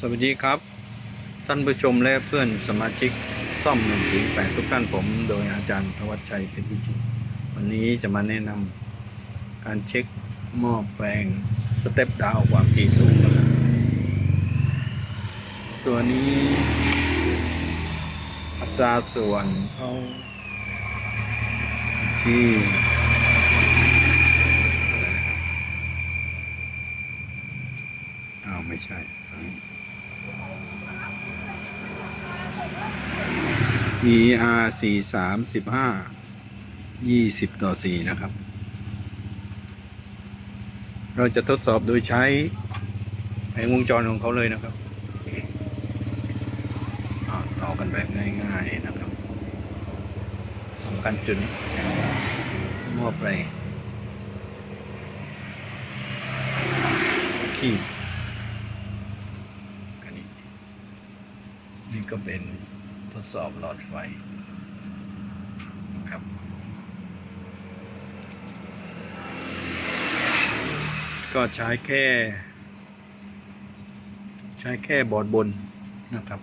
สวัสดีครับ ท่านผู้ชมและเพื่อนสมาชิกซ่อมหนึ่งถึงแปดทุกท่านผมโดยอาจารย์ธวัชชัยเพชรวิจิตวันนี้จะมาแนะนำการเช็คหม้อแปลงสเต็ปดาวความถี่สูงนะครับตัวนี้ อัตราส่วนเขาที่อ้าวไม่ใช่ ER สี่สามสิบห้ายี่สิบต่อสี่นะครับ เราจะทดสอบโดยใช้แผงวงจรของเขาเลยนะครับต่อกันแบบง่ายๆนะครับสำคัญจุดนี้หม้อแปขีดกันนี้นี่ ก็เป็นทดสอบหลอดไฟครับ ก็ใช้แค่ ใช้แค่บอร์ดบนนะครับ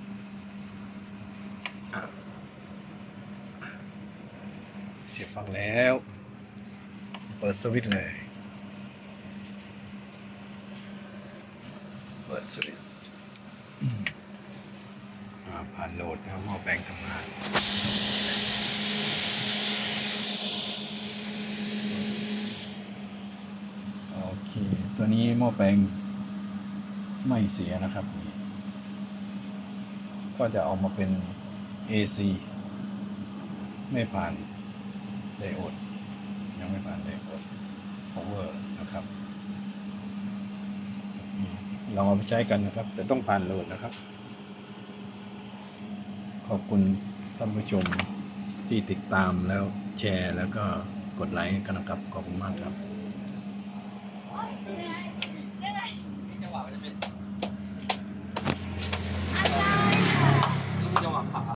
เสียบปลั๊กแล้ว เปิดสวิตช์เลย เปิดสวิตช์ ผ่านโหลดนะครับหม้อแปลงทำงานโอเค ตัวนี้หม้อแปลงไม่เสียนะครับ ก็จะออกมาเป็น AC ไม่ผ่านไดโอดยังไม่ผ่านไดโอด power นะครับลองเอาไปใช้กันนะครับ แต่ต้องผ่านโหลดนะครับ ขอบคุณท่านผู้ชมที่ติดตามแล้วแชร์แล้วก็กดไลค์กันนะครับ ขอบคุณมากครับ